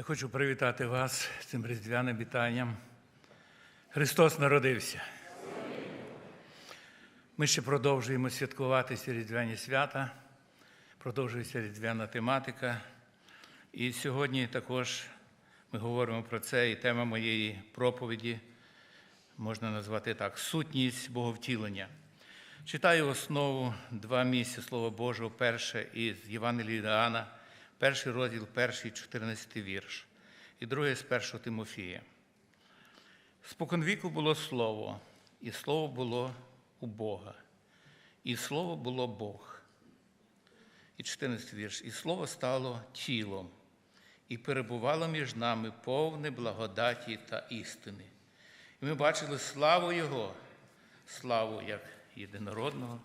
Я хочу привітати вас цим різдвяним вітанням. Христос народився. Ми ще продовжуємо святкувати ці різдвяні свята, продовжується різдвяна тематика. І сьогодні також ми говоримо про це, і тема моєї проповіді можна назвати так: сутність Боговтілення. Читаю основу два місця Слова Божого, перше із Євангелії Іоанна, перший розділ, перший, 14 вірш, і друге з першого Тимофія. Споконвіку було слово, і слово було у Бога, і слово було Бог. І 14 вірш. І слово стало тілом, і перебувало між нами повне благодаті та істини. І ми бачили славу Його, славу як єдинородного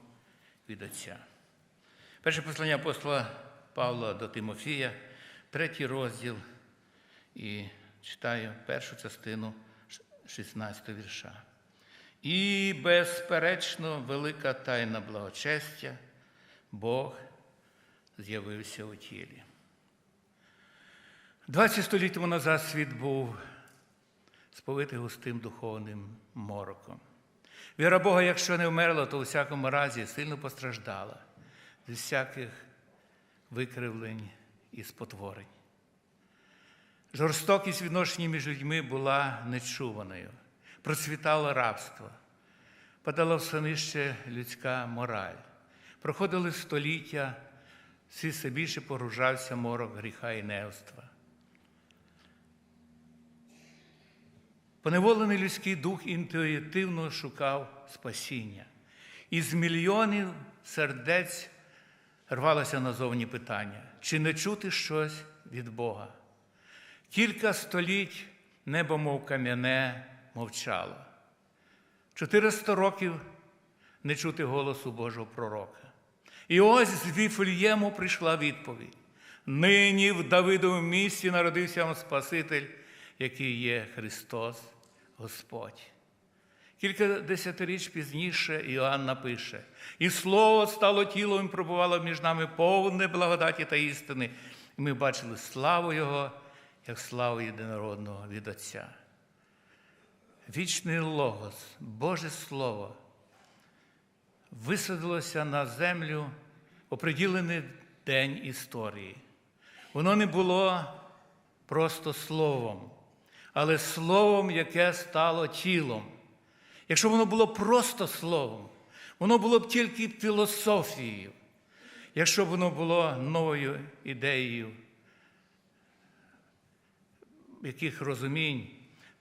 від Отця. Перше послання апостола Павла до Тимофія, третій розділ, і читаю першу частину 16 вірша. І, безперечно, велика тайна благочестя, Бог з'явився у тілі. 20 століть тому назад світ був сповитий густим духовним мороком. Віра Бога, якщо не вмерла, то у всякому разі сильно постраждала зі всяких викривлень і спотворень. Жорстокість відношення між людьми була нечуваною, процвітало рабство, падала все нижче людська мораль. Проходили століття, всі все більше погружався морок гріха і невства. Поневолений людський дух інтуїтивно шукав спасіння. Із мільйонів сердець рвалося назовні питання, чи не чути щось від Бога. Кілька століть небо, мов кам'яне, мовчало. 400 років не чути голосу Божого пророка. І ось з Віфлієму прийшла відповідь. Нині в Давидовому місті народився Спаситель, який є Христос Господь. Кілька десятиріч пізніше Іоанн напише, і слово стало тілом і пробувало між нами повне благодаті та істини. І ми бачили славу Його, як славу єдинородного від Отця. Вічний Логос, Боже Слово, висадилося на землю оприділений день історії. Воно не було просто словом, але словом, яке стало тілом. Якщо воно було просто словом, воно було б тільки філософією. Якщо б воно було новою ідеєю яких розумінь,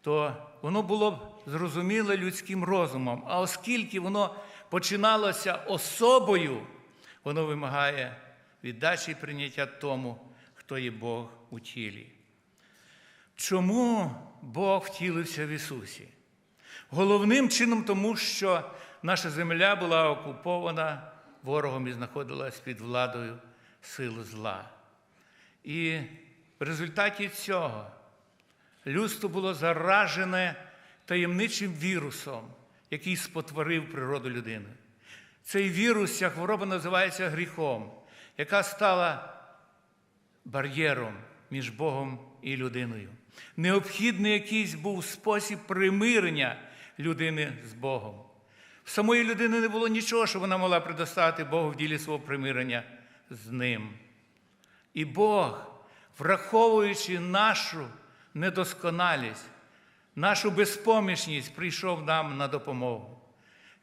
то воно було б зрозуміле людським розумом. А оскільки воно починалося особою, воно вимагає віддачі і прийняття тому, хто є Бог у тілі. Чому Бог втілився в Ісусі? Головним чином, тому що наша земля була окупована ворогом і знаходилась під владою сил зла. І в результаті цього людство було заражене таємничим вірусом, який спотворив природу людини. Цей вірус, ця хвороба називається гріхом, яка стала бар'єром між Богом і людиною. Необхідний якийсь був спосіб примирення людини з Богом. В самої людини не було нічого, що вона могла предоставити Богу в ділі свого примирення з ним. І Бог, враховуючи нашу недосконалість, нашу безпомічність, прийшов нам на допомогу.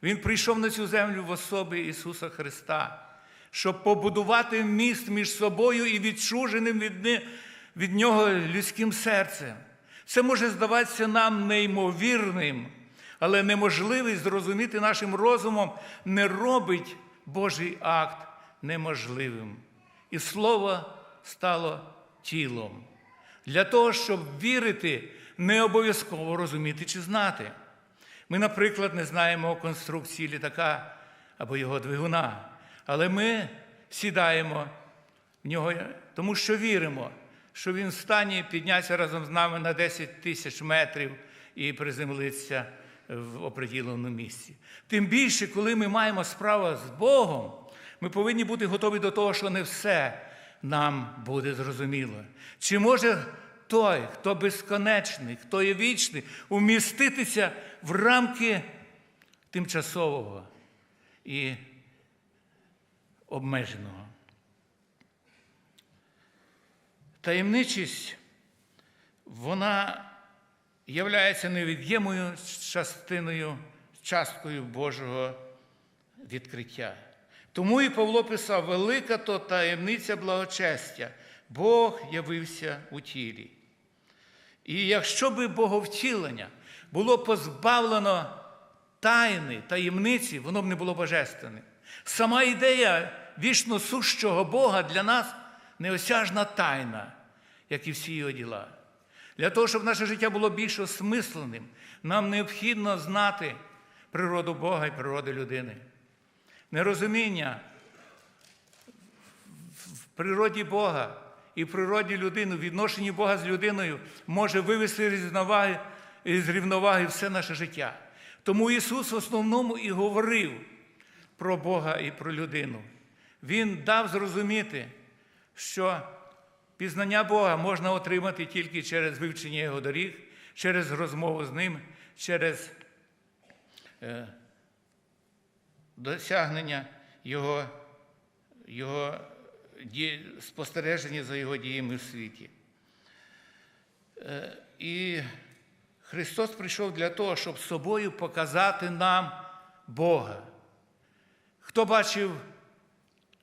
Він прийшов на цю землю в особі Ісуса Христа, щоб побудувати міст між собою і відчуженим від, від Нього людським серцем. Це може здаватися нам неймовірним, але неможливість зрозуміти нашим розумом не робить Божий акт неможливим. І Слово стало тілом. Для того, щоб вірити, не обов'язково розуміти чи знати. Ми, наприклад, не знаємо конструкції літака або його двигуна, але ми сідаємо в нього, тому що віримо, що він в стані піднятися разом з нами на 10 тисяч метрів і приземлитися в оприділеному місці. Тим більше, коли ми маємо справу з Богом, ми повинні бути готові до того, що не все нам буде зрозуміло. Чи може той, хто безконечний, хто є вічний, уміститися в рамки тимчасового і обмеженого. Таємничість, вона являється невід'ємною частиною, часткою Божого відкриття. Тому і Павло писав: велика то таємниця благочестя, Бог явився у тілі. І якщо би боговтілення було позбавлено тайни, таємниці, воно б не було божественним. Сама ідея вічно сущого Бога для нас неосяжна тайна, як і всі його діла. Для того, щоб наше життя було більш осмисленим, нам необхідно знати природу Бога і природу людини. Нерозуміння в природі Бога і в природі людини, в відношенні Бога з людиною може вивести з рівноваги, все наше життя. Тому Ісус в основному і говорив про Бога і про людину. Він дав зрозуміти, що пізнання Бога можна отримати тільки через вивчення Його доріг, через розмову з Ним, через е, досягнення Його, його спостереження за Його діями в світі. Е, і Христос прийшов для того, щоб собою показати нам Бога. Хто бачив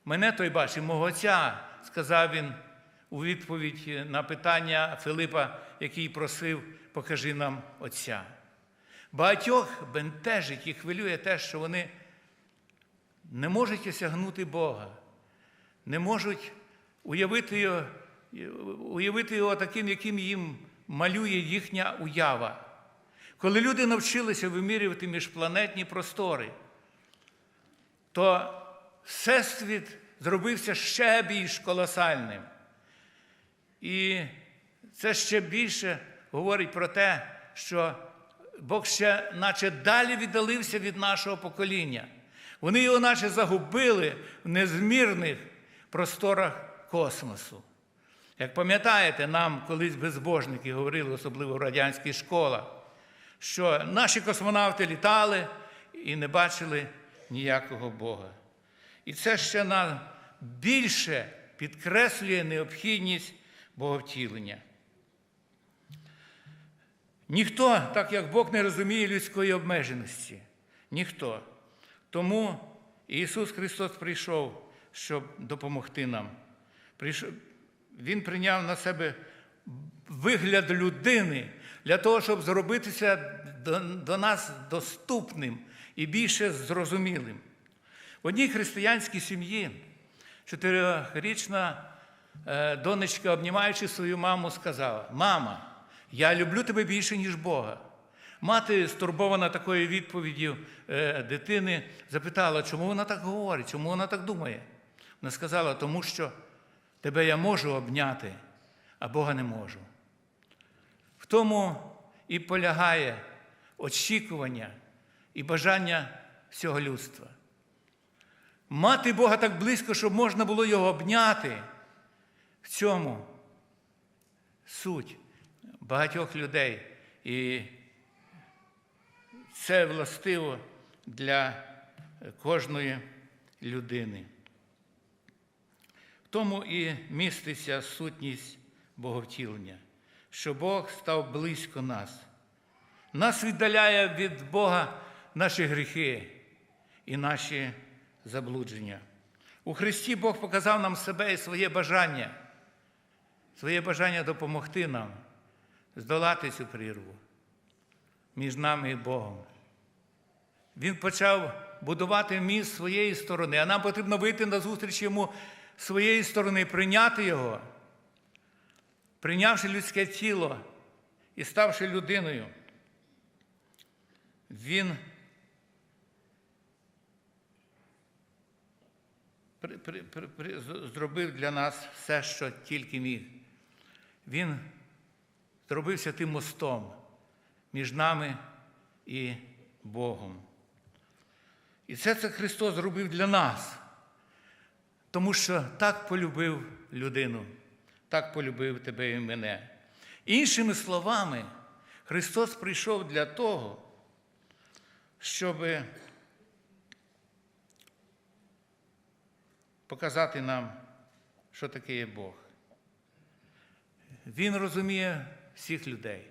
мене, той бачив мого Отця, сказав він у відповідь на питання Филипа, який просив, покажи нам Отця. Багатьох бентежить і хвилює те, що вони не можуть осягнути Бога, не можуть уявити його, уявити його таким, яким їм малює їхня уява. Коли люди навчилися вимірювати міжпланетні простори, то всесвіт зробився ще більш колосальним. І це ще більше говорить про те, що Бог ще, наче далі віддалився від нашого покоління. Вони його, наче загубили в незмірних просторах космосу. Як пам'ятаєте, нам колись безбожники говорили, особливо в радянських школах, що наші космонавти літали і не бачили ніякого Бога. І це ще нам більше підкреслює необхідність боговтілення. Ніхто, так як Бог не розуміє людської обмеженості. Ніхто. Тому Ісус Христос прийшов, щоб допомогти нам. Він прийняв на себе вигляд людини для того, щоб зробитися до, нас доступним і більше зрозумілим. В одній християнській сім'ї чотирирічна донечка, обнімаючи свою маму, сказала: Мама, я люблю тебе більше, ніж Бога. Мати, стурбована такою відповіддю е, дитини, запитала, чому вона так говорить, чому вона так думає. Вона сказала, тому що тебе я можу обняти, а Бога не можу. В тому і полягає очікування і бажання всього людства. Мати Бога так близько, щоб можна було його обняти. Цьому суть багатьох людей. І це властиво для кожної людини. В тому і міститься сутність боговтілення, що Бог став близько нас. Нас віддаляє від Бога наші гріхи і наші заблудження. У Христі Бог показав нам себе і своє бажання, своє бажання допомогти нам здолати цю прірву між нами і Богом. Він почав будувати міст своєї сторони, а нам потрібно вийти на зустріч йому своєї сторони, прийняти його, прийнявши людське тіло і ставши людиною. Він зробив для нас все, що тільки міг. Він зробився тим мостом між нами і Богом. І це це Христос зробив для нас, тому що так полюбив людину, так полюбив тебе і мене. Іншими словами, Христос прийшов для того, щоб показати нам, що таке є Бог. Він розуміє всіх людей.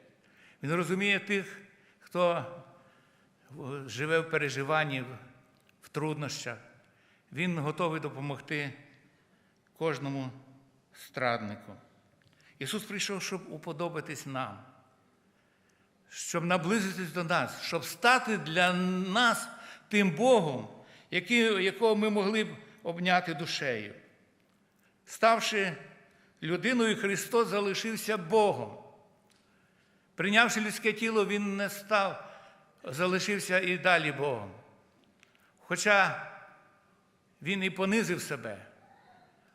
Він розуміє тих, хто живе в переживанні, в труднощах. Він готовий допомогти кожному страднику. Ісус прийшов, щоб уподобатись нам, щоб наблизитись до нас, щоб стати для нас тим Богом, якого ми могли б обняти душею. Ставши людиною, Христос залишився Богом. Прийнявши людське тіло, Він не став, залишився і далі Богом. Хоча Він і понизив себе,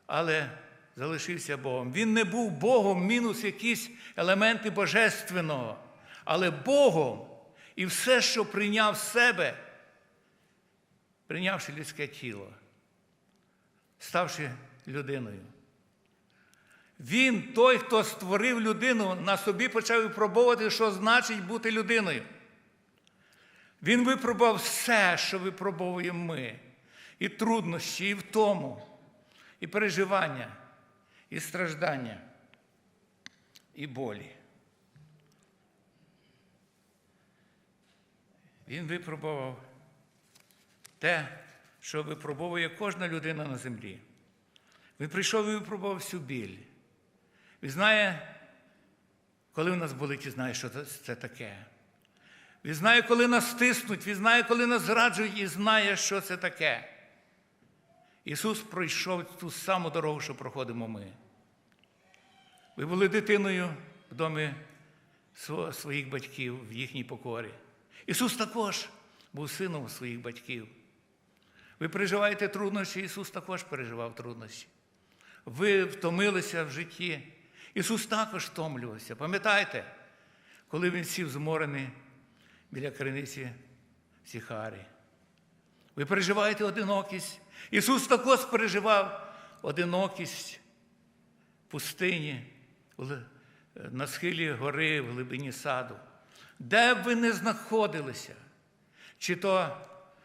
але залишився Богом. Він не був Богом, мінус якісь елементи божественного, але Богом і все, що прийняв себе, прийнявши людське тіло, ставши людиною. Він, той, хто створив людину, на собі почав випробовувати, що значить бути людиною. Він випробував все, що випробовуємо ми. І труднощі, і втому, і переживання, і страждання, і болі. Він випробував те, що випробовує кожна людина на землі. Він прийшов і випробував всю біль. Він знає, коли в нас болить, і знає, що це таке. Він знає, коли нас стиснуть, він знає, коли нас зраджують, і знає, що це таке. Ісус пройшов ту саму дорогу, що проходимо ми. Ви були дитиною в домі своїх батьків в їхній покорі. Ісус також був сином своїх батьків. Ви переживаєте труднощі, Ісус також переживав труднощі. Ви втомилися в житті. Ісус також втомлювався. Пам'ятаєте, коли Він сів зморений біля криниці Сіхарі. Ви переживаєте одинокість. Ісус також переживав одинокість в пустині, на схилі гори, в глибині саду. Де б ви не знаходилися, чи то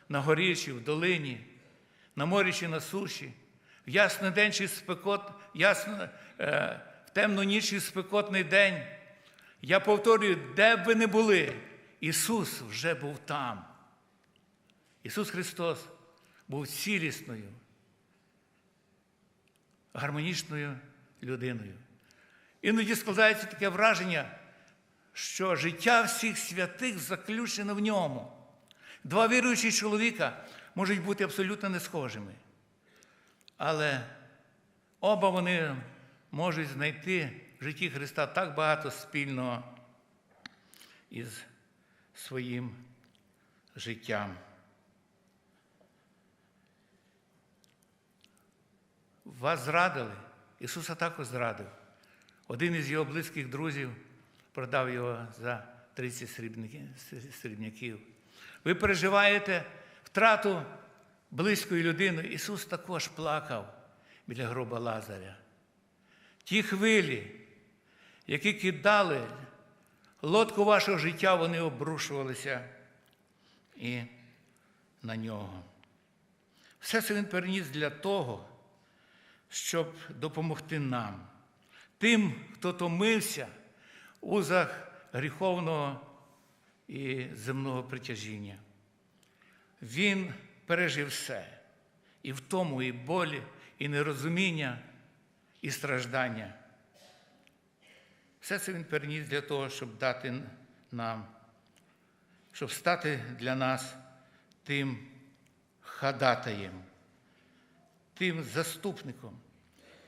на горі, чи в долині, на морі, чи на суші, в ясний день чи спекот, ясно, е, темну ніч і спекотний день. Я повторюю, де б ви не були, Ісус вже був там. Ісус Христос був цілісною, гармонічною людиною. Іноді складається таке враження, що життя всіх святих заключено в ньому. Два віруючі чоловіка можуть бути абсолютно не схожими. Але оба вони можуть знайти в житті Христа так багато спільного із своїм життям. Вас зрадили, Ісуса також зрадив. Один із його близьких друзів продав його за 30 срібняків. Ви переживаєте втрату близької людини. Ісус також плакав біля гроба Лазаря. Ті хвилі, які кидали лодку вашого життя, вони обрушувалися і на нього. Все це він переніс для того, щоб допомогти нам, тим, хто томився у узах гріховного і земного притяжіння. Він пережив все. І в тому, і болі, і нерозуміння, і страждання. Все це він переніс для того, щоб дати нам, щоб стати для нас тим ходатаєм, тим заступником.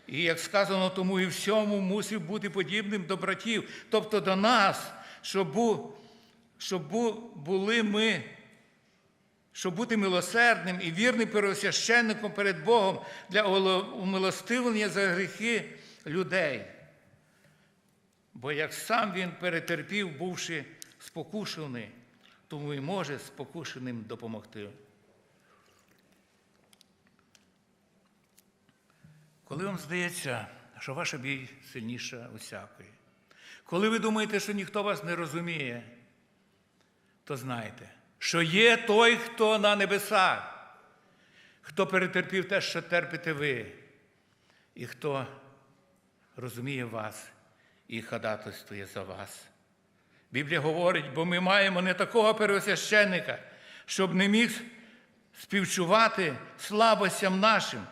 І як сказано, тому і всьому мусив бути подібним до братів, тобто до нас, щоб, щоб були ми щоб бути милосердним і вірним первосвященником перед Богом для умилостивлення за гріхи людей. Бо як сам він перетерпів, бувши спокушений, тому і може спокушеним допомогти. Коли вам здається, що ваша бій сильніша усякої, Коли ви думаєте, що ніхто вас не розуміє, то знайте, що є той, хто на небесах, хто перетерпів те, що терпите ви, і хто розуміє вас і ходатайствує за вас. Біблія говорить, бо ми маємо не такого первосвященника, щоб не міг співчувати слабостям нашим,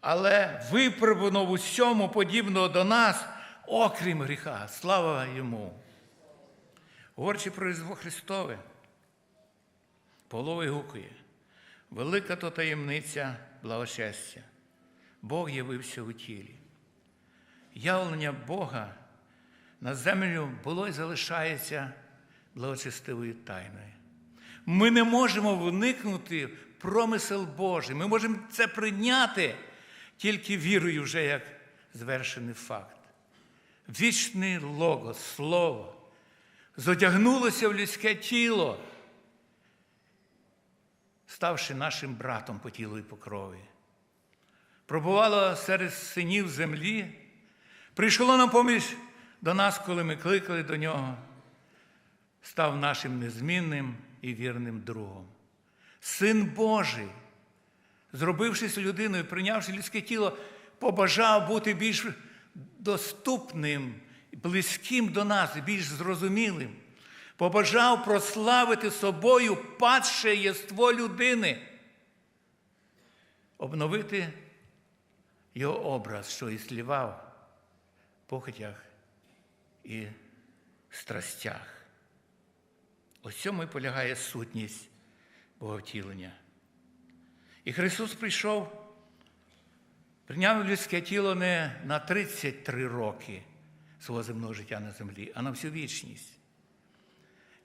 але виправдано в усьому подібного до нас, окрім гріха. Слава йому. Говорячи про Різдво Христове, Павло вигукує, велика то таємниця благочестя. Бог явився у тілі. Явлення Бога на землю було і залишається благочестивою тайною. Ми не можемо вникнути в промисел Божий. Ми можемо це прийняти тільки вірою, вже як звершений факт. Вічний логос, слово, зодягнулося в людське тіло, ставши нашим братом по тілу і по крові. Пробувало серед синів землі, прийшло на поміч до нас, коли ми кликали до нього, став нашим незмінним і вірним другом. Син Божий, зробившись людиною, прийнявши людське тіло, побажав бути більш доступним, близьким до нас, більш зрозумілим. Побажав прославити собою падше єство людини, обновити його образ, що і слівав в похотях і страстях. Ось цьому і полягає сутність Боговтілення. І Христос прийшов, прийняв людське тіло не на 33 роки свого земного життя на землі, а на всю вічність.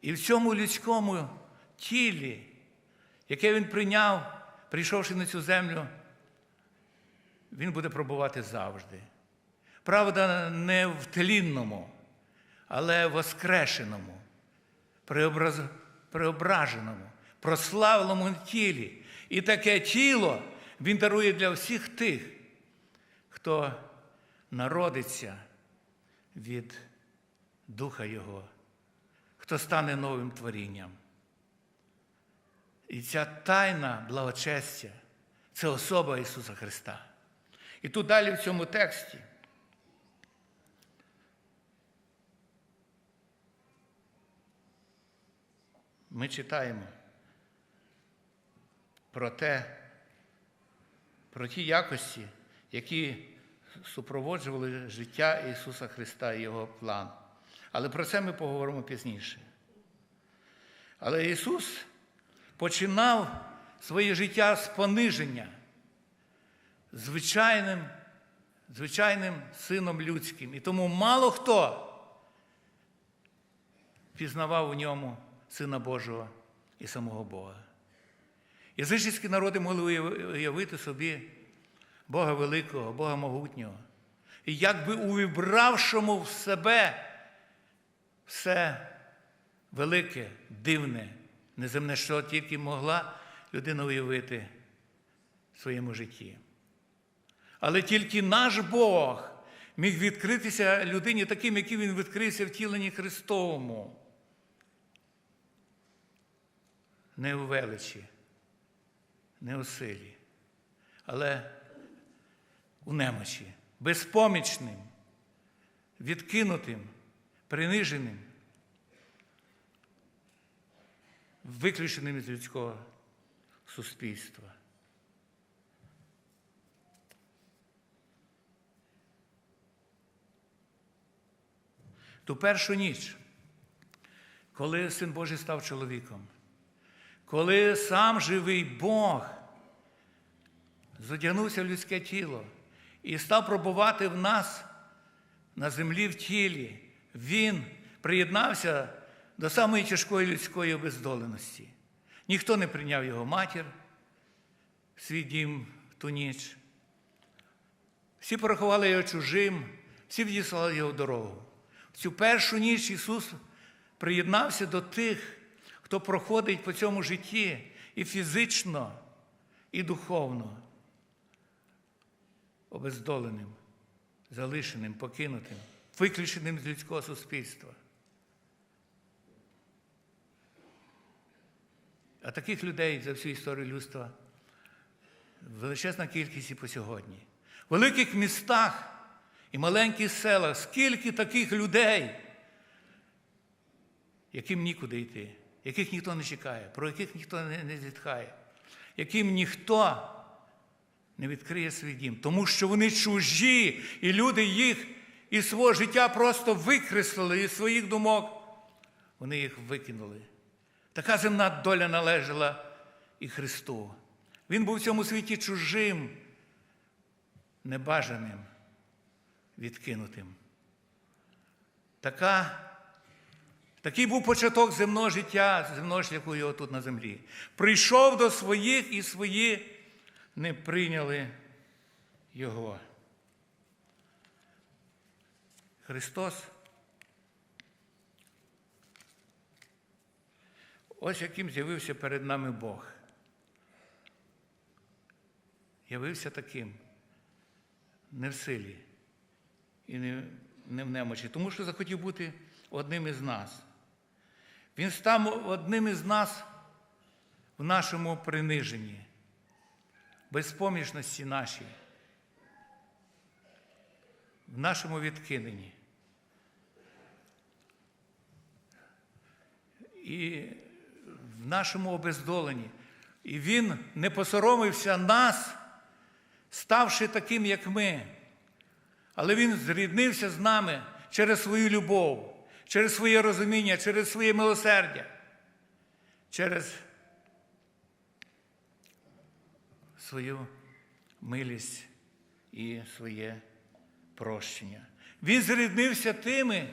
І в цьому людському тілі, яке він прийняв, прийшовши на цю землю, він буде пробувати завжди. Правда, не в тлінному, але в воскрешеному, преобраз... преображеному, прославленому тілі. І таке тіло він дарує для всіх тих, хто народиться від Духа Його, хто стане новим творінням. І ця тайна благочестя це особа Ісуса Христа. І тут далі в цьому тексті. Ми читаємо про те, про ті якості, які супроводжували життя Ісуса Христа і Його план. Але про це ми поговоримо пізніше. Але Ісус починав своє життя з пониження звичайним, звичайним сином людським. І тому мало хто пізнавав у ньому Сина Божого і самого Бога. Язичницькі народи могли уявити собі Бога Великого, Бога Могутнього. І якби увібравшому в себе все велике, дивне, неземне, що тільки могла людина уявити в своєму житті. Але тільки наш Бог міг відкритися людині таким, яким він відкрився в тіленні Христовому. Не у величі, не у силі, але у немочі, безпомічним, відкинутим, приниженим, виключеним із людського суспільства. Ту першу ніч, коли Син Божий став чоловіком, коли сам живий Бог задягнувся в людське тіло і став пробувати в нас на землі в тілі, Він приєднався до самої тяжкої людської обездоленості. Ніхто не прийняв його матір свій дім в ту ніч. Всі порахували його чужим, всі відіслали його дорогу. В цю першу ніч Ісус приєднався до тих, хто проходить по цьому житті і фізично, і духовно, обездоленим, залишеним, покинутим. Виключеним з людського суспільства. А таких людей за всю історію людства величезна кількість і по сьогодні. В великих містах і маленьких селах скільки таких людей, яким нікуди йти, яких ніхто не чекає, про яких ніхто не, зітхає, яким ніхто не відкриє свій дім, тому що вони чужі, і люди їх із свого життя просто викреслили із своїх думок. Вони їх викинули. Така земна доля належала і Христу. Він був в цьому світі чужим, небажаним, відкинутим. Така, такий був початок земного життя, земного шляху його тут на землі. Прийшов до своїх і свої не прийняли його. Христос. Ось яким з'явився перед нами Бог. Явився таким не в силі і не, в немочі, тому що захотів бути одним із нас. Він став одним із нас в нашому приниженні, безпомічності нашій, в нашому відкиненні. І в нашому обездоленні. І Він не посоромився нас, ставши таким, як ми. Але Він зріднився з нами через свою любов, через своє розуміння, через своє милосердя, через свою милість і своє прощення. Він зріднився тими,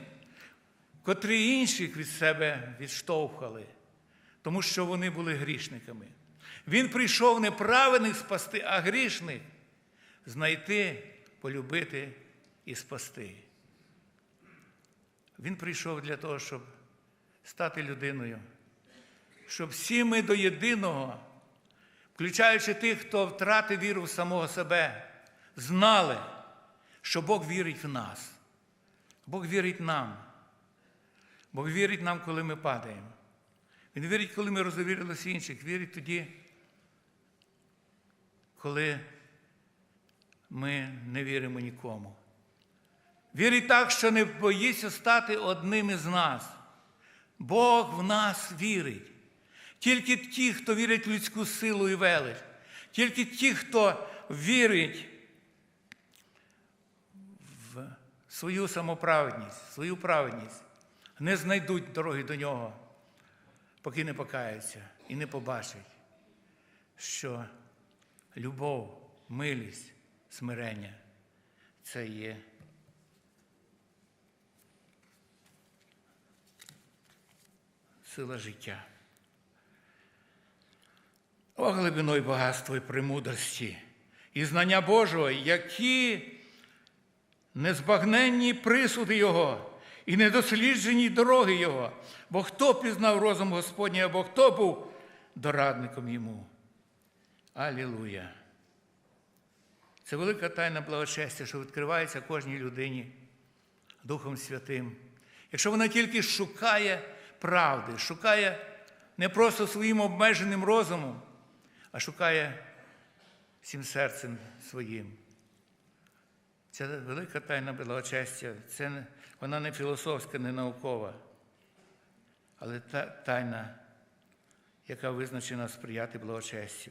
котрі інших від себе відштовхали тому що вони були грішниками. Він прийшов не праведних спасти, а грішних знайти, полюбити і спасти. Він прийшов для того, щоб стати людиною, щоб всі ми до єдиного, включаючи тих, хто втратив віру в самого себе, знали, що Бог вірить в нас. Бог вірить нам. Бог вірить нам, коли ми падаємо. Він вірить, коли ми розвірилися інших, вірить тоді, коли ми не віримо нікому. Вірить так, що не боїться стати одним із нас. Бог в нас вірить. Тільки ті, хто вірить в людську силу і велич, тільки ті, хто вірить в свою самоправедність, свою праведність, не знайдуть дороги до нього поки не покаються і не побачать, що любов, милість, смирення це є. Сила життя. О глибино й багатство і премудрості, і знання Божого, які незбагненні присуди Його і недосліджені дороги Його, бо хто пізнав розум Господній, або хто був дорадником йому. Алілуя! Це велика тайна благочестя, що відкривається кожній людині Духом Святим. Якщо вона тільки шукає правди, шукає не просто своїм обмеженим розумом, а шукає всім серцем своїм. Це велика тайна благочестя. Це, Вона не філософська, не наукова, але та тайна, яка визначена сприяти благочестю.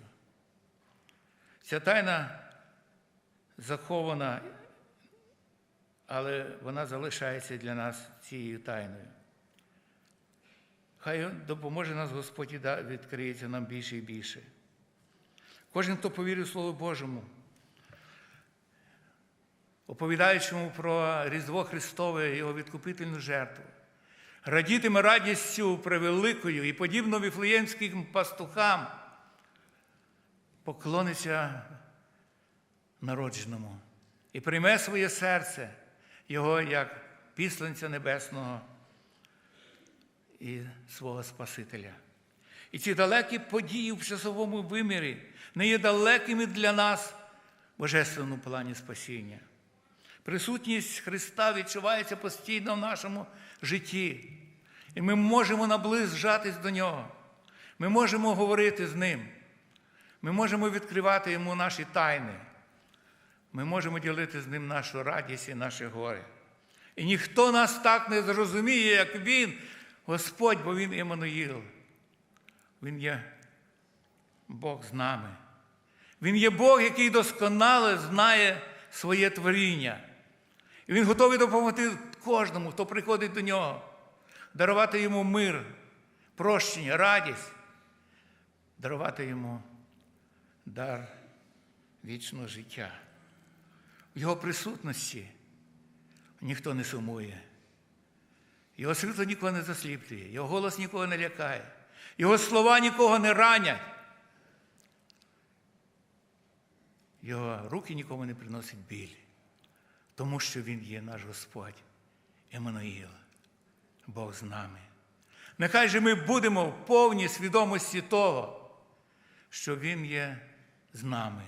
Ця тайна захована, але вона залишається для нас цією тайною. Хай допоможе нас Господь і відкриється нам більше і більше. Кожен, хто повірив Слову Божому, оповідаючому про Різдво Христове, Його відкупительну жертву, радітиме радістю превеликою і, подібно віфлеємським пастухам, поклониться народженому і прийме своє серце Його як післенця Небесного і свого Спасителя. І ці далекі події в часовому вимірі не є далекими для нас божественному плані спасіння. Присутність Христа відчувається постійно в нашому житті. І ми можемо наближатись до Нього. Ми можемо говорити з Ним. Ми можемо відкривати Йому наші тайни. Ми можемо ділити з ним нашу радість і наше горе. І ніхто нас так не зрозуміє, як Він, Господь, бо Він Еммануїл. Він є Бог з нами. Він є Бог, який досконало знає своє творіння. І Він готовий допомогти кожному, хто приходить до нього, дарувати йому мир, прощення, радість, дарувати йому дар вічного життя. В Його присутності ніхто не сумує. Його світло нікого не засліплює, його голос нікого не лякає, його слова нікого не ранять. Його руки нікому не приносять біль, тому що Він є наш Господь, Еммануїл, Бог з нами. Нехай же ми будемо в повній свідомості того, що Він є з нами.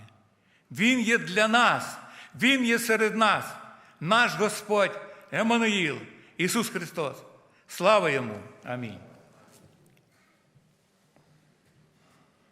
Він є для нас, Він є серед нас, наш Господь Еммануїл, Ісус Христос. Слава Йому! Амінь.